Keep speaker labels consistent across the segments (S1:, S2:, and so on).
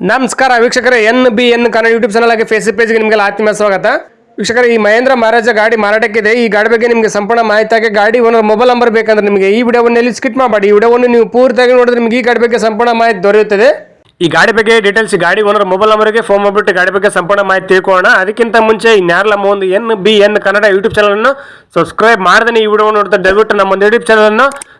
S1: ನಮಸ್ಕಾರ ವೀಕ್ಷಕರೇ, N B N Kannada YouTube channel ಆಗಿ ಫೇಸ್ಬುಕ್ ಪೇಜ್ಗೆ ನಿಮಗೆಲ್ಲ ಆತ್ಮೀಯ ಸ್ವಾಗತ. ವೀಕ್ಷಕರ, ಈ ಮಹೇಂದ್ರ ಮಹಾರಾಜ ಗಾಡಿ ಮಾರಾಟಕ್ಕಿದೆ ಈ ಗಾಡಿ ಬಗ್ಗೆ ನಿಮಗೆ ಸಂಪೂರ್ಣ ಮಾಹಿತಿಯಾಗಿ ಗಾಡಿ ಓನರ್ ಮೊಬೈಲ್ ನಂಬರ್ ಬೇಕಂದ್ರೆ ನಿಮಗೆ ಈ ವಿಡಿಯೋವನ್ನು ಸ್ಕಿಟ್ ಮಾಡಬೇಡಿ. ಈ ವಿಡಿಯೋವನ್ನು ನೀವು ಪೂರ್ತಿಯಾಗಿ ನೋಡಿದ್ರೆ ನಿಮಗೆ ಈ ಗಾಡಿ ಬಗ್ಗೆ ಸಂಪೂರ್ಣ ಮಾಹಿತಿ ದೊರೆಯುತ್ತದೆ. ಈ ಗಾಡಿ ಬಗ್ಗೆ ಡೀಟೇಲ್ಸ್ ಗಾಡಿ ಓನರ್ ಮೊಬೈಲ್ ನಂಬರ್ಗೆ ಫೋನ್ ಮಾಡಿಬಿಟ್ಟು ಗಾಡಿ ಬಗ್ಗೆ ಸಂಪೂರ್ಣ ಮಾಹಿತಿ ತಿಳ್ಕೊಳ್ಳೋಣ. ಅದಕ್ಕಿಂತ ಮುಂಚೆ ನಮ್ಮ ಒಂದು N B N Kannada YouTube channel ಅನ್ನು ಸಬ್ಸ್ಕ್ರೈಬ್ ಮಾಡದೇ ಈ ವಿಡಿಯೋ ನೋಡ್ತಾ ದಯವಿಟ್ಟು ನಮ್ಮ ಒಂದು ಯೂಟ್ಯೂಬ್ ಚಾನಲ್ ಅನ್ನು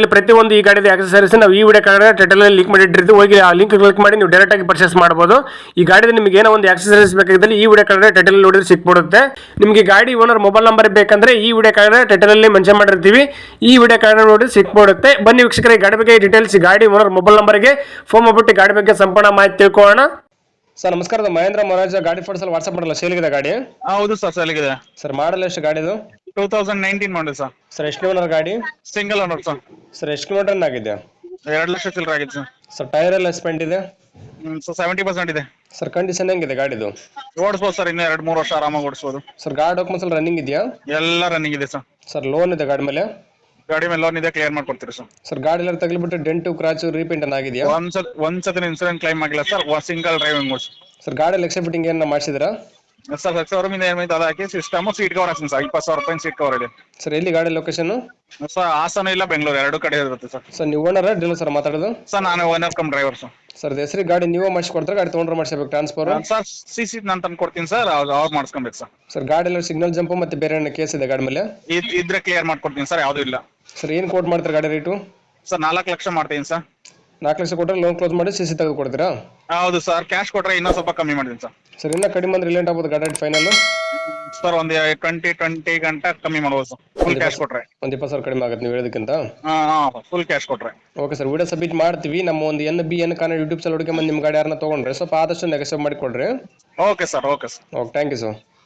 S1: ಬೇಕಾಗಿದ್ದಲ್ಲಿ ಪ್ರತಿಯೊಂದು ಈ ಗಾಡಿದ ಆಕ್ಸಸರೀಸ್ ನಾವು ಈ ವಿಡಿಯೋ ಕಾರ್ಡ್ ಟೈಟಲ್ ಲಿಂಕ್ ಮಾಡಿಟ್ಟಿರ್ತೀವಿ ಹೋಗಿ ಆ ಲಿಂಕ್ ಕ್ಲಿಕ್ ಮಾಡಿ ನೀವು ಡೈರೆಕ್ಟ್ ಆಗಿ ಪರ್ಚೇಸ್ ಮಾಡಬಹುದು ಈ ಗಾಡಿದ ನಿಮಗೆ ಏನೋ ಒಂದು ಆಕ್ಸಸರೀಸ್ ಬೇಕಾಗಿದ್ದಲ್ಲಿ ಈ ವಿಡಿಯೋ ಕಾರ್ಡ್ ಟೈಟಲ್ ನೋಡಿದ್ರೆ ಸಿಕ್ಬಿಡುತ್ತೆ. ನಿಮಗೆ ಗಾಡಿ ಓನರ್ ಮೊಬೈಲ್ ನಂಬರ್ ಬೇಕಂದ್ರೆ ಈ ವಿಡಿಯೋ ಕಾರ್ಡ್ ಟೈಟಲ್ ಅಲ್ಲಿ ಮೆನ್ಷನ್ ಮಾಡಿರ್ತೀವಿ. ಈ ವಿಡಿಯೋ ಕಾರ್ಡ್ ನೋಡಿ ಸಿಕ್ಬಿಡುತ್ತೆ. ಬನ್ನಿ ವೀಕ್ಷಕರಿಗೆ ಗಾಡಿ ಬಗ್ಗೆ ಡೀಟೇಲ್ಸ್ ಗಾಡಿ ಓನರ್ ಮೊಬೈಲ್ ನಂಬರ್ಗೆ ಫೋನ್ ಮಾಡ್ಬಿಟ್ಟು ಗಾಡಿ ಬಗ್ಗೆ ಸಂಪೂರ್ಣ ಮಾಹಿತಿ ತಿಳ್ಕೊಳ್ಳೋಣ. ಸರ್ ನಮಸ್ಕಾರ ಮಹೇಂದ್ರ ಮಹಾರಾಜ ಗಾಡಿ ಫೋಟೋಸ್ ಅಲ್ಲಿ ವಾಟ್ಸ್ಆಪ್ ಮಾಡಲ್ಲ ಸೇಲ್ಗಿದೆ ಗಾಡಿ?
S2: ಹೌದು ಸರ್ ಸೆಲ್ಗಿದೆ
S1: ಸರ್ ಮಾಡಲ್ ಎಷ್ಟು ಗಾಡಿದು
S2: ಟೂ ತೌಸಂಡ್ ನೈನ್ಟೀನ್ ಮಾಡಿ ಸರ್
S1: ಸರ್ ಎಷ್ಟು ಓನರ್ ಗಾಡಿ?
S2: ಸಿಂಗಲ್ ಓನರ್ ಸರ್
S1: ಸರ್ ಎಷ್ಟು ಕಿಲೋಮೀಟರ್ ಆಗಿದೆ?
S2: ಎರಡು ಲಕ್ಷ ಚಿಲ್ಲರೆ ಆಗಿದೆ ಸರ್
S1: ಸರ್ ಟೈರ್ ಎಲ್ಲ ಸ್ಪೆಂಡ್ ಇದೆ?
S2: ಸರ್ ಸೆವೆಂಟಿ ಪರ್ಸೆಂಟ್ ಇದೆ.
S1: ಸರ್ ಕಂಡೀಷನ್ ಹೆಂಗಿದೆ ಗಾಡಿದು?
S2: ಓಡಿಸ್ಬೋದು ಸರ್ ಇನ್ನೂ ಎರಡು ಮೂರು ವರ್ಷ ಆರಾಮಾಗಿ ಓಡಿಸ್ಬೋದು.
S1: ಸರ್ ಗಾಡಿ ಡಾಕ್ಯುಮೆಂಟ್ಸ್ ಎಲ್ಲ ರನ್ನಿಂಗ್ ಇದೆಯಾ?
S2: ಎಲ್ಲ ರನ್ನಿಂಗ್ ಇದೆ ಸರ್
S1: ಸರ್ ಲೋನ್ ಇದೆ ಗಾಡಿ ಮೇಲೆ?
S2: ಗಾಡಿ ಮೇಲೆ ಲೋನ್ ಇದೆ ಕ್ಲಿಯರ್ ಮಾಡ್ಕೊಡ್ತೀರಿ ಸರ್
S1: ಸರ್ ಗಾಡಿ ಎಲ್ಲ ತಗಲಿಬಿಟ್ಟು ಡೆಂಟ್ ಕ್ರಾಚು ರೀಪೇಂಟ್ ಅನ್ನ ಆಗಿದೆಯಾ?
S2: ಒಂದ್ ಸತ್ ಒಂದ್ ಸತಿ ಇನ್ಸೂರೆನ್ಸ್ ಕ್ಲೈಮ್ ಆಗಿಲ್ಲ ಸರ್ ಸಿಂಗಲ್ ಡ್ರೈವಿಂಗ್
S1: ಸರ್ ಗಾಡಿ ಲಕ್ಷ ಫಿಟ್ಟಿಂಗ್ ಏನ ಮಾಡಿಸಿದ್ರಾ
S2: ಸರ್ ಸರ್ ಸಾವಿರ ಮೇಲೆ ಏನಿದೆ ಅದು ಹಾಕಿ ಸಿಸ್ಟಮ್ ಸೀಟ್ ಕವರ್ ಹಾಕ್ತೀನಿ ಸರ್ ಇಪ್ಪತ್ತು ಸಾವಿರ ರೂಪಾಯಿ ಸೀಟ್ ಕವರ್ ಇದೆ.
S1: ಸರ್ ಎಲ್ಲಿ ಗಾಡಿ ಲೊಕೇಶನ್
S2: ಸರ್ ಹಾಸನ ಇಲ್ಲ ಬೆಂಗಳೂರು ಎರಡು ಕಡೆ ಇರುತ್ತೆ ಸರ್.
S1: ಸರ್ ನೀವು ಓನರ್ ಡೀಲರ್ ಸರ್ ಮಾತಾಡೋದು?
S2: ಸರ್ ನಾನು owner cum driver sir.
S1: Sir ಹೆಸರು ಗಾಡಿ ನೀವು ಮಾಡಿಸ್ಕೊಡ್ತಾರೆ ಗಾಡಿ ತೊಗೊಂಡ್ರೆ ಮಾಡಿಸಬೇಕು ಟ್ರಾನ್ಸ್ಫರ್
S2: ಸರ್ ಸಿ ಸಿ ನಾನು ತಂದು ಕೊಡ್ತೀನಿ ಸರ್ ಅವ್ರು ಅವ್ರು ಮಾಡಿಸ್ಕೊಬೇಕು ಸರ್.
S1: ಸರ್ ಗಾಡಿ ಎಲ್ಲ ಸಿಗ್ನಲ್ ಜಂಪ್ ಮತ್ತೆ ಬೇರೆ ಏನೋ ಕೇಸ್ ಇದೆ ಗಾಡಿ ಮೇಲೆ?
S2: ಇದ್- ಇದ್ರೆ ಕ್ಲಿಯರ್ ಮಾಡ್ಕೊಡ್ತೀನಿ ಸರ್ ಯಾವುದೂ ಇಲ್ಲ.
S1: ಸರ್ ಏನು ಕೋಟ್ ಮಾಡ್ತಾರೆ ಗಾಡಿ ರೇಟು
S2: ಸರ್ ನಾಲ್ಕು ಲಕ್ಷ ಮಾಡ್ತೀನಿ ಸರ್.
S1: ನಾಲ್ಕು ಲಕ್ಷ ಕೊಟ್ಟರೆ ಲೋನ್ ಕ್ಲೋಸ್ ಮಾಡಿ ಸಿಸಿ ಸಿ ತೆಗೆದು ಕೊಡ್ತೀರಾ?
S2: ಹೌದು ಸರ್ ಕ್ಯಾಶ್ ಕೊಟ್ರೆ ಇನ್ನೂ ಸ್ವಲ್ಪ ಕಮ್ಮಿ ಮಾಡ್ತೀನಿ ಸರ್.
S1: ಸರ್ ಇನ್ನೂ ಕಡಿಮೆ ಅಂದ್ರೆ ರಿಲೇಟ್ ಆಗ್ಬೋದು ಗಾಡಿ ಫೈನಲ್
S2: ಸರ್ ಒಂದು ಟ್ವೆಂಟಿ ಟ್ವೆಂಟಿ ಗಂಟೆ ಕಮ್ಮಿ ಮಾಡ್ಬೋದು ಸರ್ ಫುಲ್ ಕ್ಯಾಶ್ ಕೊಟ್ರೆ.
S1: ಒಂದು ಇಪ್ಪತ್ತು ಸಾವಿರ ಕಡಿಮೆ ಆಗುತ್ತೆ ನೀವು ಹೇಳೋದಕ್ಕಿಂತ?
S2: ಹಾಂ ಫುಲ್ ಕ್ಯಾಶ್ ಕೊಟ್ರೆ.
S1: ಓಕೆ ಸರ್ ವಿಡಿಯೋ ಸಬ್ಮಿಟ್ ಮಾಡ್ತೀವಿ. ನಮ್ಮ ಒಂದು N B N Kannada YouTube channel ಹುಡುಗಿ ಬಂದು ನಿಮ್ಮ ಗಾಡಿ ಯಾರನ್ನ ತೊಗೊಂಡ್ರೆ ಸ್ವಲ್ಪ ಆದಷ್ಟು ನೆಗೆಸಿವ್ ಮಾಡಿಕೊಡ್ರಿ.
S2: Okay sir okay sir
S1: okay thank you sir